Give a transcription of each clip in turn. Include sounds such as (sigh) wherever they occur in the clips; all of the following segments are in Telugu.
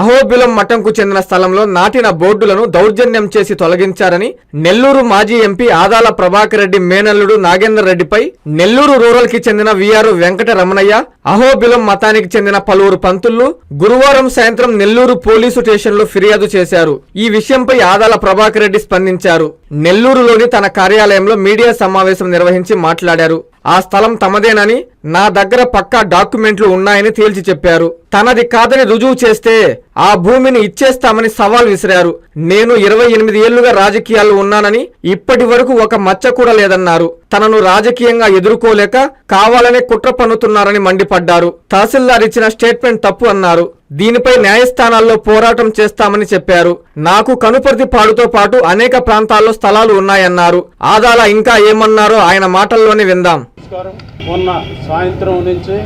అహోబిలం మఠంకు చెందిన స్థలంలో నాటిన బోర్డులను దౌర్జన్యం చేసి తొలగించారని నెల్లూరు మాజీ ఎంపీ ఆదాల ప్రభాకర్ రెడ్డి మేనల్లుడు నాగేందర్ రెడ్డిపై నెల్లూరు రూరల్కి చెందిన విఆర్ వెంకట రమణయ్య అహోబిలం మతానికి చెందిన పలువురు పంతులు గురువారం సాయంత్రం నెల్లూరు పోలీసు స్టేషన్లో ఫిర్యాదు చేశారు. ఈ విషయంపై ఆదాల ప్రభాకర్ రెడ్డి స్పందించారు. నెల్లూరులోని తన కార్యాలయంలో మీడియా సమావేశం నిర్వహించి మాట్లాడారు. ఆ స్థలం తమదేనని నా దగ్గర పక్కా డాక్యుమెంట్లు ఉన్నాయని తేల్చి చెప్పారు. తనది కాదని రుజువు చేస్తే ఆ భూమిని ఇచ్చేస్తామని సవాల్ విసిరారు. నేను ఇరవై ఎనిమిది ఏళ్ళుగా రాజకీయాల్లో ఉన్నానని ఇప్పటి వరకు ఒక మచ్చ కూడా లేదన్నారు. తనను రాజకీయంగా ఎదుర్కోలేక కావాలనే కుట్ర పన్నుతున్నారని మండిపడ్డారు. తహసీల్దార్ ఇచ్చిన స్టేట్మెంట్ తప్పు అన్నారు. దీనిపై న్యాయస్థానాల్లో పోరాటం చేస్తామని చెప్పారు. నాకు కనుపర్తి పాడుతో పాటు అనేక ప్రాంతాల్లో స్థలాలు ఉన్నాయన్నారు. ఆదాల ఇంకా ఏమన్నారో ఆయన మాటల్లోనే విందాం. నమస్కారం. మొన్న సాయంత్రం నుంచి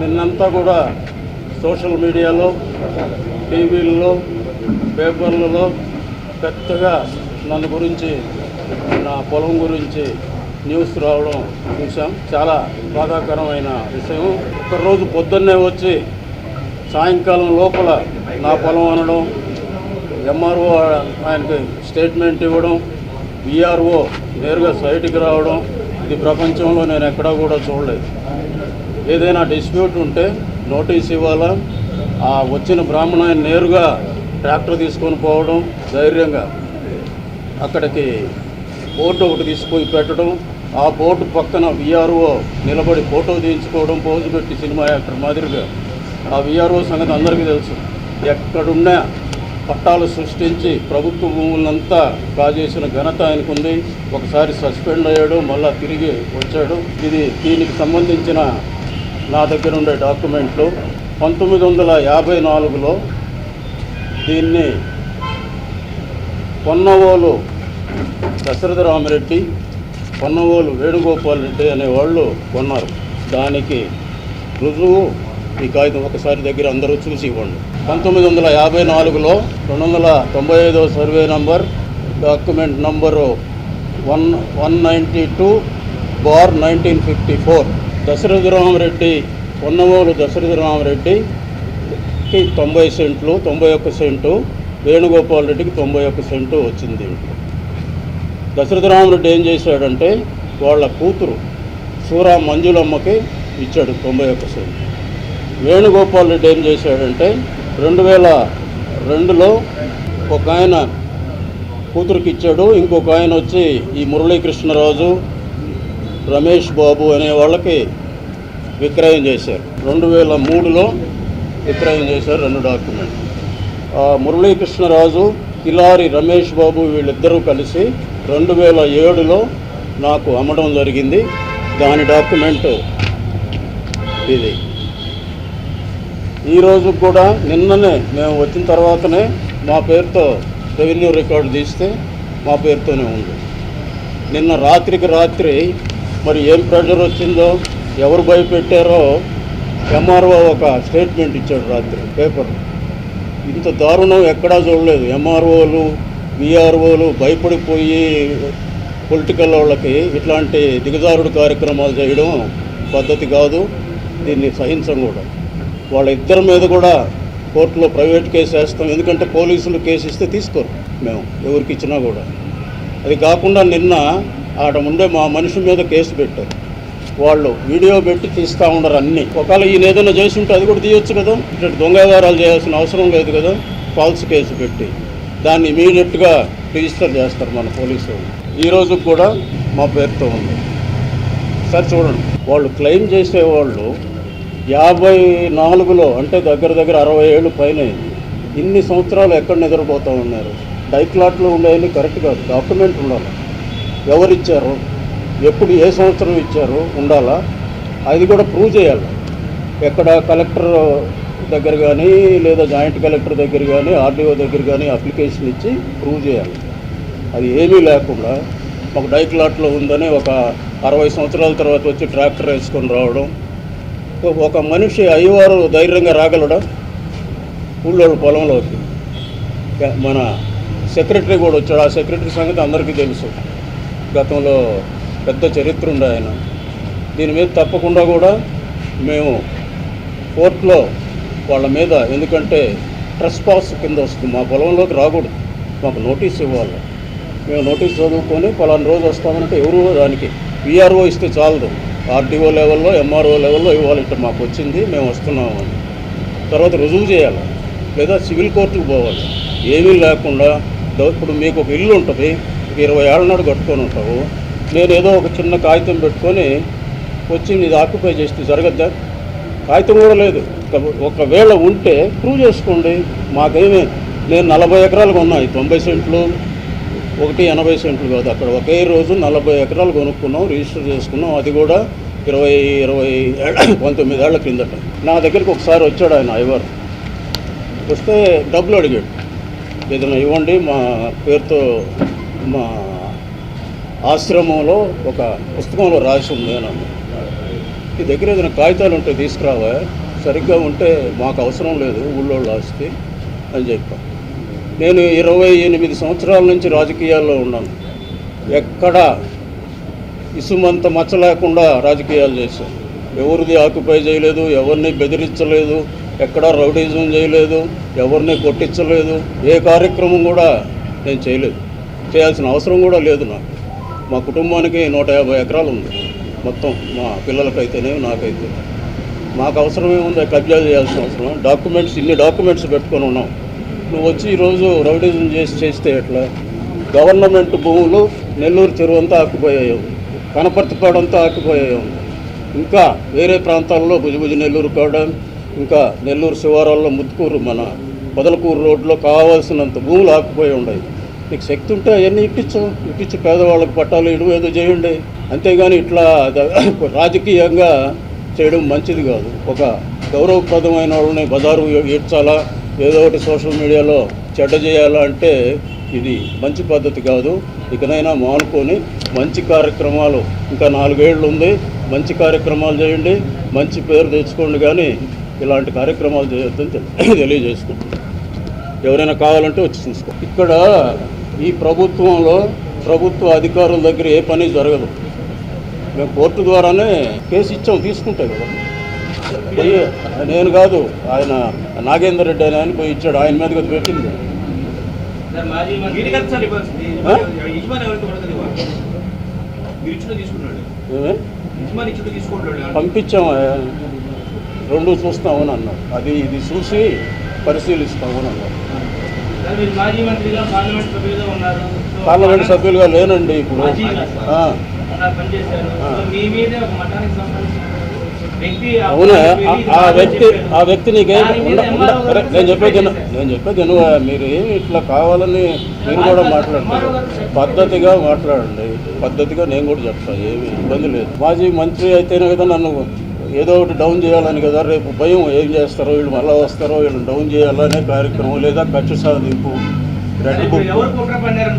నిన్నంతా కూడా సోషల్ మీడియాలో టీవీల్లో పేపర్లలో పెద్దగా నన్ను గురించి నా పొలం గురించి న్యూస్ రావడం చూసాం చాలా బాధాకరమైన విషయం. ఒకరోజు పొద్దున్నే వచ్చి సాయంకాలం లోపల నా పొలం అనడం ఎంఆర్ఓ ఆయనకి స్టేట్మెంట్ ఇవ్వడం విఆర్ఓ నేరుగా సైట్కి రావడం ఇది ప్రపంచంలో నేను ఎక్కడా కూడా చూడలేదు. ఏదైనా డిస్ప్యూట్ ఉంటే నోటీస్ ఇవ్వాలా? ఆ వచ్చిన బ్రాహ్మణ నేరుగా ట్రాక్టర్ తీసుకొని పోవడం ధైర్యంగా. అక్కడికి బోర్డు ఒకటి తీసుకుపోయి పెట్టడం ఆ బోర్డు పక్కన విఆర్ఓ నిలబడి ఫోటో తీయించుకోవడం పోజు పెట్టి సినిమా యాక్టర్ మాదిరిగా. ఆ విఆర్ఓ సంగతి అందరికీ తెలుసు. ఎక్కడున్నా పట్టాలు సృష్టించి ప్రభుత్వ భూములంతా కాజేసిన ఘనత ఆయనకుంది. ఒకసారి సస్పెండ్ అయ్యాడు మళ్ళా తిరిగి వచ్చాడు. ఇది దీనికి సంబంధించిన నా దగ్గర ఉండే డాక్యుమెంట్లు. పంతొమ్మిది వందల యాభై నాలుగులో దీన్ని పొన్నవోలు దశరథ రామరెడ్డి పొన్నవోలు వేణుగోపాల్ రెడ్డి అనేవాళ్ళు కొన్నారు. దానికి రుజువు ఈ కాగితం ఒకసారి దగ్గర అందరూ చూసి ఇవ్వండి. పంతొమ్మిది వందల యాభై నాలుగులో రెండు వందల తొంభై ఐదో survey number document number one one ninety two bar nineteen fifty four Dasaratharamareddy Ponnavolu దశరథరామరెడ్డికి తొంభై సెంట్లు తొంభై ఒక్క సెంటు వేణుగోపాల్ రెడ్డికి తొంభై ఒక్క సెంటు వచ్చింది. దీంట్లో దశరథరామరెడ్డి ఏం చేశాడంటే వాళ్ళ కూతురు సూరా మంజులమ్మకి ఇచ్చాడు తొంభై ఒక్క సెంటు. వేణుగోపాల్ రెడ్డి ఏం చేశాడంటే రెండు వేల రెండులో ఒక ఆయన కూతురికి ఇచ్చాడు ఇంకొక ఆయన వచ్చి ఈ మురళీకృష్ణరాజు రమేష్ బాబు అనే వాళ్ళకి విక్రయం చేశారు. రెండు వేల మూడులో విక్రయం చేశారు రెండు డాక్యుమెంట్ ఆ మురళీకృష్ణరాజు కిలారి రమేష్ బాబు వీళ్ళిద్దరూ కలిసి రెండు వేల ఏడులో నాకు అమ్మడం జరిగింది. దాని డాక్యుమెంట్ ఇది. ఈరోజు కూడా నిన్ననే మేము వచ్చిన తర్వాతనే మా పేరుతో రెవెన్యూ రికార్డు తీస్తే మా పేరుతోనే ఉంది. నిన్న రాత్రికి రాత్రి మరి ఏం ప్రెషర్ వచ్చిందో ఎవరు భయపెట్టారో ఎంఆర్ఓ ఒక స్టేట్మెంట్ ఇచ్చాడు రాత్రి పేపర్. ఇంత దారుణం ఎక్కడా చూడలేదు. ఎంఆర్ఓలు విఆర్ఓలు భయపడిపోయి పొలిటికల్ వాళ్ళకి ఇట్లాంటి దిగజారుడు కార్యక్రమాలు చేయడం పద్ధతి కాదు. దీన్ని సహించం కూడా. వాళ్ళ ఇద్దరి మీద కూడా కోర్టులో ప్రైవేట్ కేసు వేస్తాం. ఎందుకంటే పోలీసులు కేసు ఇస్తే తీసుకోరు మేము ఎవరికి ఇచ్చినా కూడా. అది కాకుండా నిన్న ఆడ ఉండే మా మనిషి మీద కేసు పెట్టారు. వాళ్ళు వీడియో పెట్టి తీస్తూ ఉండరు అన్నీ. ఒకవేళ ఈయన ఏదైనా చేసి ఉంటే అది కూడా తీయొచ్చు కదా. ఇట్లా దొంగ వ్యవహారాలు చేయాల్సిన అవసరం లేదు కదా. ఫాల్స్ కేసు పెట్టి. దాన్ని ఇమీడియట్గా రిజిస్టర్ చేస్తారు మన పోలీసు ఈరోజు ఈ కూడా మా పేరుతో ఉంది. సార్ చూడండి. వాళ్ళు క్లెయిమ్ చేసేవాళ్ళు యాభై నాలుగులో అంటే దగ్గర దగ్గర అరవై ఏళ్ళు పైన ఇన్ని సంవత్సరాలు ఎక్కడ నిద్రపోతూ ఉన్నారు? డైక్లాట్లో ఉండేవి కరెక్ట్ కాదు డాక్యుమెంట్ ఉండాలి? ఎవరు ఇచ్చారు ఎప్పుడు ఏ సంవత్సరం ఇచ్చారు? ఉండాలా? అది కూడా ప్రూవ్ చేయాలి. ఎక్కడ కలెక్టర్ దగ్గర కానీ లేదా జాయింట్ కలెక్టర్ దగ్గర కానీ ఆర్డీఓ దగ్గర కానీ అప్లికేషన్ ఇచ్చి ప్రూవ్ చేయాలి. అది ఏమీ లేకుండా ఒక డైక్లాట్లో ఉందని ఒక అరవై సంవత్సరాల తర్వాత వచ్చి ట్రాక్టర్ వేసుకొని రావడం ఒక మనిషి అయ్యవారు ధైర్యంగా రాగలడా? ఊళ్ళోళ్ళు పొలంలోకి మన సెక్రటరీ కూడా వచ్చాడు. ఆ సెక్రటరీ సంగతి అందరికీ తెలుసు. గతంలో పెద్ద చరిత్ర ఉండే ఆయన. దీని మీద తప్పకుండా కూడా మేము కోర్టులో వాళ్ళ మీద ఎందుకంటే ట్రెస్ పాస్ కింద వస్తుంది. మా పొలంలోకి రాకూడదు. మాకు నోటీస్ ఇవ్వాలి. మేము నోటీస్ చదువుకొని పలానా రోజు వస్తామంటే ఎవరు దానికి విఆర్ఓ ఇస్తే చాలదు. ఆర్డీఓ లెవెల్లో ఎంఆర్ఓ లెవెల్లో ఇవ్వాలి ఇట్లా మాకు వచ్చింది మేము వస్తున్నాము అని. తర్వాత రుజువు చేయాలి. లేదా సివిల్ కోర్టుకు పోవాలి. ఏమీ లేకుండా ఇప్పుడు మీకు ఒక ఇల్లు ఉంటుంది ఇరవై ఏళ్ళ నాడు కట్టుకొని ఉంటావు. నేను ఏదో ఒక చిన్న కాగితం పెట్టుకొని వచ్చి ఇది ఆక్యుపై చేస్తే జరగద్దా? కాగితం కూడా లేదు. ఒకవేళ ఉంటే ప్రూవ్ చేసుకోండి. మాకేమీ నేను నలభై ఎకరాలు కొన్నాయి తొంభై సెంట్లు ఒకటి ఎనభై సెంట్లు కాదు అక్కడ. ఒకే రోజు నలభై ఎకరాలు కొనుక్కున్నాం రిజిస్టర్ చేసుకున్నాం. అది కూడా ఇరవై ఇరవై పంతొమ్మిది ఏళ్ళ కిందట నా దగ్గరికి ఒకసారి వచ్చాడు ఆయన ఐవర్. వస్తే డబ్బులు అడిగాడు. ఏదైనా ఇవ్వండి మా పేరుతో మా ఆశ్రమంలో ఒక పుస్తకంలో రాసి ఉంది అని ఈ దగ్గర ఏదైనా కాగితాలు ఉంటే తీసుకురావా? సరిగ్గా ఉంటే మాకు అవసరం లేదు ఊళ్ళో ఆస్తి అని చెప్పాను నేను ఇరవై ఎనిమిది సంవత్సరాల నుంచి రాజకీయాల్లో ఉన్నాను. ఎక్కడ ఇసుమంత మచ్చ లేకుండా రాజకీయాలు చేశాను. ఎవరిది ఆక్యుపై చేయలేదు ఎవరిని బెదిరించలేదు ఎక్కడా రౌడీజం చేయలేదు ఎవరిని కొట్టించలేదు ఏ కార్యక్రమం కూడా నేను చేయలేదు. చేయాల్సిన అవసరం కూడా లేదు నాకు. మా కుటుంబానికి నూట యాభై ఎకరాలు ఉంది. మొత్తం మా పిల్లలకైతేనే నాకైతే. మాకు అవసరమే ఉంది కబ్జా చేయాల్సిన అవసరం. డాక్యుమెంట్స్ ఇన్ని డాక్యుమెంట్స్ పెట్టుకొని ఉన్నాం. ఇప్పుడు వచ్చి ఈరోజు రౌడీజం చేసి చేస్తే ఎట్లా? గవర్నమెంట్ భూములు నెల్లూరు చెరువు అంతా ఆకుపోయాయి కనపర్తిపాడంతా ఆకుపోయాయి ఇంకా వేరే ప్రాంతాల్లో భుజభుజ నెల్లూరు కాడ ఇంకా నెల్లూరు శివారాల్లో ముత్తుకూరు మన పొదలకూరు రోడ్లో కావాల్సినంత భూములు ఆకుపోయి ఉన్నాయి. నీకు శక్తి ఉంటే అవన్నీ ఇప్పించు ఇప్పించి పేదవాళ్ళకి పట్టాలు ఇడు ఏదో చేయండి. అంతేగాని ఇట్లా రాజకీయంగా చేయడం మంచిది కాదు. ఒక గౌరవప్రదమైన వాళ్ళని బజారు ఏడ్చాలా? ఏదో ఒకటి సోషల్ మీడియాలో చెడ్డ చేయాలంటే ఇది మంచి పద్ధతి కాదు. ఇకనైనా మానుకొని మంచి కార్యక్రమాలు ఇంకా నాలుగేళ్ళు ఉంది మంచి కార్యక్రమాలు చేయండి మంచి పేరు తెచ్చుకోండి కానీ ఇలాంటి కార్యక్రమాలు చేయొద్దని తెలి- (coughs) ఎవరైనా కావాలంటే వచ్చి చూసుకో. ఇక్కడ ఈ ప్రభుత్వంలో ప్రభుత్వ అధికారుల దగ్గర ఏ పని జరగదు. మేము కోర్టు ద్వారానే కేసు ఇచ్చాం తీసుకుంటాం కదా. పోయి నేను కాదు ఆయన నాగేందర్ రెడ్డి అని ఆయన పోయి ఇచ్చాడు ఆయన మీద కదా పెట్టింది. సార్ మాజీ మంత్రి ఆ? యజమాని ఎవరితో పడుతుంది ఇవ్వాలి? మీరు ఇచ్చుడు తీసుకున్నాడు ఏమే? యజమాని ఇచ్చుడు తీసుకుంటాడు. పంపించాం ఆయన. రెండు చూస్తామని అన్నాడు. అది ఇది చూసి పరిశీలిస్తామని అన్నాడు. పార్లమెంట్ సభ్యులుగా లేనండి ఇప్పుడు. అవునా? ఆ- వెళ్ళి వ్యక్తి. ఆ వ్యక్తి నీకేం నేను చెప్పేది. నేను చెప్పేది విను. మీరు ఏమి ఇట్లా కావాలని మీరు కూడా మాట్లాడతారు పద్ధతిగా మాట్లాడండి. పద్ధతిగా నేను కూడా చెప్తాను. ఏమి ఇబ్బంది లేదు. మాజీ మంత్రి అయితేనే కదా నన్ను ఏదో ఒకటి డౌన్ చేయాలని కదా. రేపు భయం ఏం చేస్తారో వీళ్ళు మళ్ళీ వస్తారో వీళ్ళని డౌన్ చేయాలనే కార్యక్రమం లేదా ఖర్చు సాధింపు రెడ్ బుక్. పన్నారు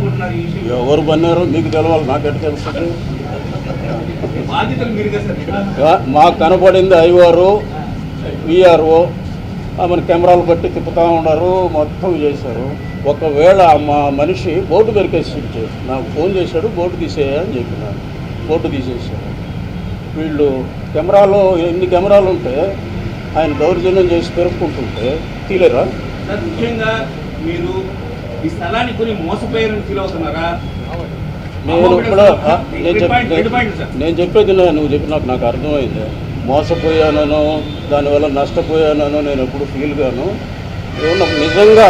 ఎవరు బన్నారు మీకు తెలవాలి. నాకెట్ తెలుస్తుంది బాధ్యతలు మీరు కదా సార్ యా, మాకు కనపడింది ఐవారు విఆర్ఓ మన కెమెరాలు బట్టి తిప్పుతూ ఉన్నారు మొత్తం చేశారు. ఒకవేళ మా మనిషి బోర్డు పెరికేసి నాకు ఫోన్ చేశాడు బోర్డు తీసేయని చెప్పినాను బోర్డు తీసేసాడు వీళ్ళు కెమెరాలో ఎన్ని కెమెరాలు ఉంటే ఆయన దౌర్జన్యం చేసి పెరుక్కుంటుంటే తీలేరా? ముఖ్యంగా మీరు ఈ స్థలాన్ని కొని మోసపోయారని ఫీల్ అవుతున్నారా? నేను ఇప్పుడు నేను చెప్పి నేను చెప్పేది నా- నువ్వు చెప్పి నాకు నాకు అర్థమైంది. మోసపోయానో దానివల్ల నష్టపోయానో నేను ఎప్పుడు ఫీల్ గాను ఏమన్నా నిజంగా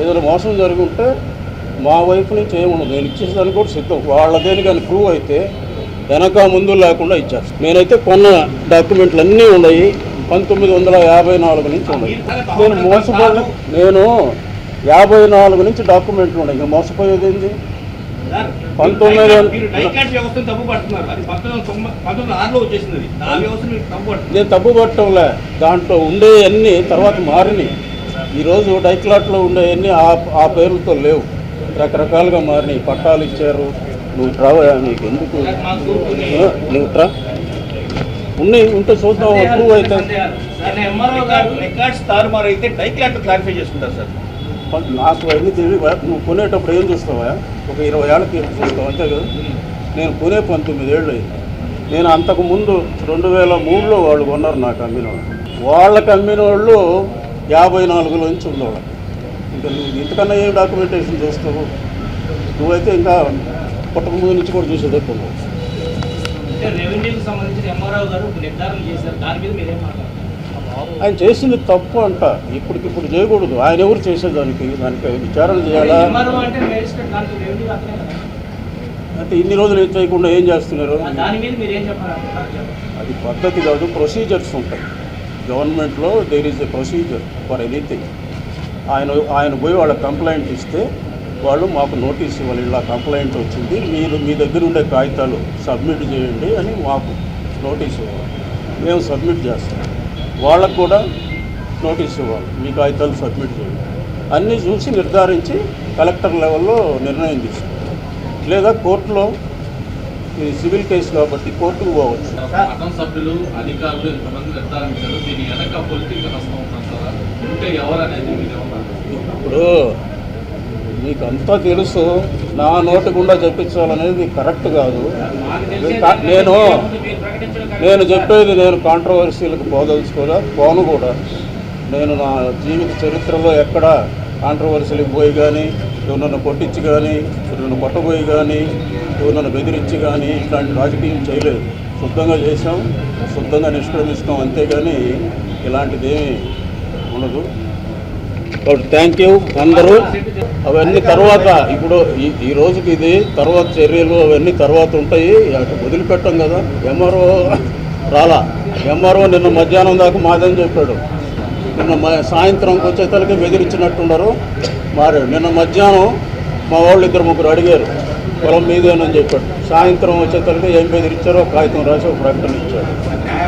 ఏదైనా మోసం జరిగి ఉంటే మా వైపు నుంచి ఏముండదు. నేను ఇచ్చేదానికి కూడా సిద్ధం. వాళ్ళదేని కానీ ప్రూవ్ అయితే వెనక ముందు లేకుండా ఇచ్చారు నేనైతే కొన్న డాక్యుమెంట్లు అన్నీ ఉన్నాయి. పంతొమ్మిది వందల యాభై నాలుగు నుంచి ఉన్నాయి. నేను మోసపోయిన నేను యాభై నాలుగు నుంచి డాక్యుమెంట్లు ఉన్నాయి. ఇంకా మోసపోయేది ఏంది? పంతొమ్మిది నేను తప్పు పట్టంలే. దాంట్లో ఉండే అన్ని తర్వాత మారినాయి. ఈరోజు డైక్లాట్లో ఉండే అన్ని ఆ ఆ పేర్లతో లేవు. రకరకాలుగా మారినాయి. పట్టాలు ఇచ్చారు. నువ్వు ట్రావా నీకు ఎందుకు నువ్వు ట్రా. ఉన్నాయి ఉంటే చూద్దాం. అప్రూవ్ అయితే రికార్డ్స్ తారుమారు అయితే డైక్లాట్ క్లారిఫై చేసుకుంటారు సార్. నాకు అన్ని తెలియదు నువ్వు కొనేటప్పుడు ఏం చూస్తావా? ఒక ఇరవై ఏళ్ళకి చూస్తావు? అంతే కదా. నేను కొనే పంతొమ్మిది ఏళ్ళు అయింది. నేను అంతకు ముందు రెండు వేల మూడులో వాళ్ళు కొన్నారు నాకు అమ్మిన వాళ్ళు వాళ్ళకి అమ్మిన వాళ్ళు యాభై నాలుగులో నుంచి ఉంది ఇంకా నువ్వు ఇంతకన్నా ఏం డాక్యుమెంటేషన్ చూస్తావు? నువ్వైతే ఇంకా పుట్టక ముందు నుంచి కూడా చూసేది ఎక్కువ రెవెన్యూకి సంబంధించి ఎంఆర్ఓ గారు నిర్ధారణ చేశారు. దాని మీద మీరేం మాట్లాడతారు? ఆయన చేసింది తప్పు అంట. ఇప్పటికిప్పుడు చేయకూడదు. ఆయన ఎవరు చేసేదానికి దానికి? విచారణ చేయాలా? అంటే ఇన్ని రోజులు ఏం చేయకుండా ఏం చేస్తున్నారు? అది పద్ధతి కాదు ప్రొసీజర్స్ ఉంటాయి. గవర్నమెంట్లో there is a procedure for anything ఆయన ఆయన పోయి వాళ్ళ కంప్లైంట్ ఇస్తే వాళ్ళు మాకు నోటీస్ ఇవ్వాలి. ఇలా కంప్లైంట్ వచ్చింది. మీరు మీ దగ్గర ఉండే కాగితాలు సబ్మిట్ చేయండి అని మాకు నోటీస్ ఇవ్వాలి. మేము సబ్మిట్ చేస్తాం. వాళ్ళకు కూడా నోటీస్ ఇవ్వాలి. మీ కాగితాలు సబ్మిట్ చేయండి అన్నీ చూసి నిర్ధారించి కలెక్టర్ లెవెల్లో నిర్ణయం తీసుకోవాలి లేదా కోర్టులో ఇది సివిల్ కేసు కాబట్టి కోర్టుకు పోవచ్చు. సభ్యులు అధికారులు ఇంతమంది నిర్ధారించారు? దీని వెనక పొలిటికల్ ఉంటే ఇప్పుడు మీకు అంతా తెలుసు. నా నోటి గుండా చెప్పించాలనేది కరెక్ట్ కాదు. నేను నేను చెప్పేది నేను కాంట్రవర్సీలకు పోదలుచుకోదా పోను కూడా. నేను నా జీవిత చరిత్రలో ఎక్కడ కాంట్రవర్సీలకు పోయి కానీ ఎవరినన్ను కొట్టించి కానీ ఎవరినన్ను కొట్టబోయి కానీ ఎవరినన్ను బెదిరించి కానీ ఇట్లాంటి రాజకీయం చేయలేదు. శుద్ధంగా చేసాం శుద్ధంగా నిష్క్రమిస్తాం అంతేగాని ఇలాంటిదేమీ ఉండదు. కాబట్టి థ్యాంక్ యూ అందరూ. అవన్నీ తర్వాత ఇప్పుడు ఈ ఈ రోజుకి ఇది తర్వాత చర్యలు అవన్నీ తర్వాత ఉంటాయి. అటు వదిలిపెట్టాం కదా. ఎంఆర్ఓ రాలా. ఎంఆర్ఓ నిన్న మధ్యాహ్నం దాకా మాదని చెప్పాడు. నిన్న సాయంత్రం వచ్చేతలకి బెదిరించినట్టున్నారు. మారాడు నిన్న మధ్యాహ్నం మా వాళ్ళు ఇద్దరు ముగ్గురు అడిగారు పొలం మీదేనని చెప్పాడు. సాయంత్రం వచ్చేతలకి ఏం బెదిరించారో కాగితం రాసి ఒక ప్రకటన ఇచ్చాడు.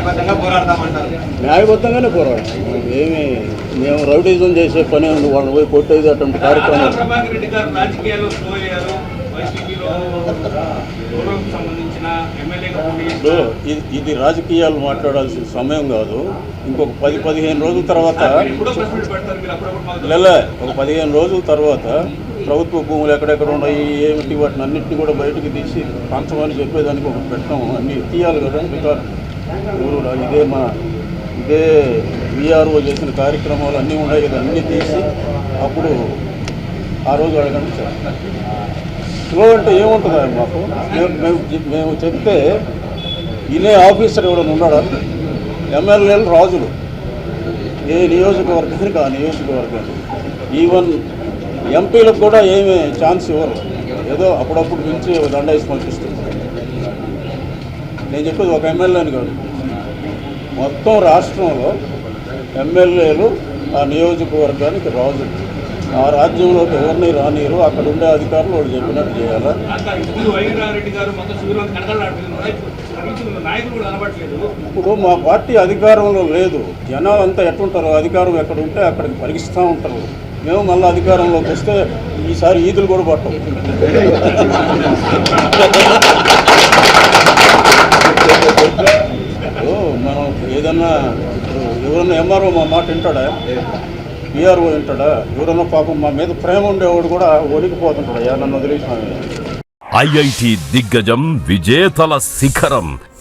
న్యాయబద్ధంగా పోరాడతామంటారు. న్యాయబద్ధంగానే పోరాడు ఏమి మేము రౌడీజం చేసే పని ఉంది. వాళ్ళని పోయి కొట్టేది అటువంటి కార్యక్రమం. ఇది ఇది రాజకీయాలు మాట్లాడాల్సిన సమయం కాదు. ఇంకొక పది పదిహేను రోజుల తర్వాత నెల ఒక పదిహేను రోజుల తర్వాత ప్రభుత్వ భూములు ఎక్కడెక్కడ ఉన్నాయి ఏమిటి వాటిని అన్నింటినీ కూడా బయటకు తీసి పంచమని చెప్పేదానికి ఒక పెట్టాము అన్నీ తీయాలి కదా రికార్డు ఊరు ఇదే మా ఇదే విఆర్ఓ చేసిన కార్యక్రమాలు అన్నీ ఉన్నాయి కదా అన్నీ తీసి అప్పుడు ఆ రోజు అడగండి సార్. స్లో అంటే ఏముంటుంది మాకు మేము మేము చెప్తే ఇనే ఆఫీసర్ ఎవడని ఉన్నాడా? ఎమ్మెల్యేలు రాజులు. ఏ నియోజకవర్గానికి ఆ నియోజకవర్గానికి. ఈవెన్ ఎంపీలకు కూడా ఏమీ ఛాన్స్ ఇవ్వరు. ఏదో అప్పుడప్పుడు పిలిచి దండ వేసి పంపిస్తుంది నేను చెప్పేది ఒక ఎమ్మెల్యేని కాదు. మొత్తం రాష్ట్రంలో ఎమ్మెల్యేలు ఆ నియోజకవర్గానికి రాజులు. ఆ రాజ్యంలోకి ఎవరిని రానియరు అక్కడ ఉండే అధికారులు వాళ్ళు చెప్పినట్టు చేయాలా? ఇప్పుడు మా పార్టీ అధికారంలో లేదు. జనాలు అంతా ఎట్లుంటారు అధికారం ఎక్కడ ఉంటే అక్కడికి పరిగిస్తూ ఉంటారు. మేము మళ్ళీ అధికారంలోకి వస్తే ఈసారి ఈదులు కూడా పట్టం ఇప్పుడు ఏదన్నా ఎవరన్నా ఎంఆర్ఓ మా మాట వింటాడా? పిఆర్ఓ వింటాడా? ఎవరన్నా పాపం మా మీద ప్రేమ ఉండేవాడు కూడా ఒలికిపోతుంటాడు యా నన్ను వదిలేసిన ఐఐటి దిగ్గజం విజేతల శిఖరం.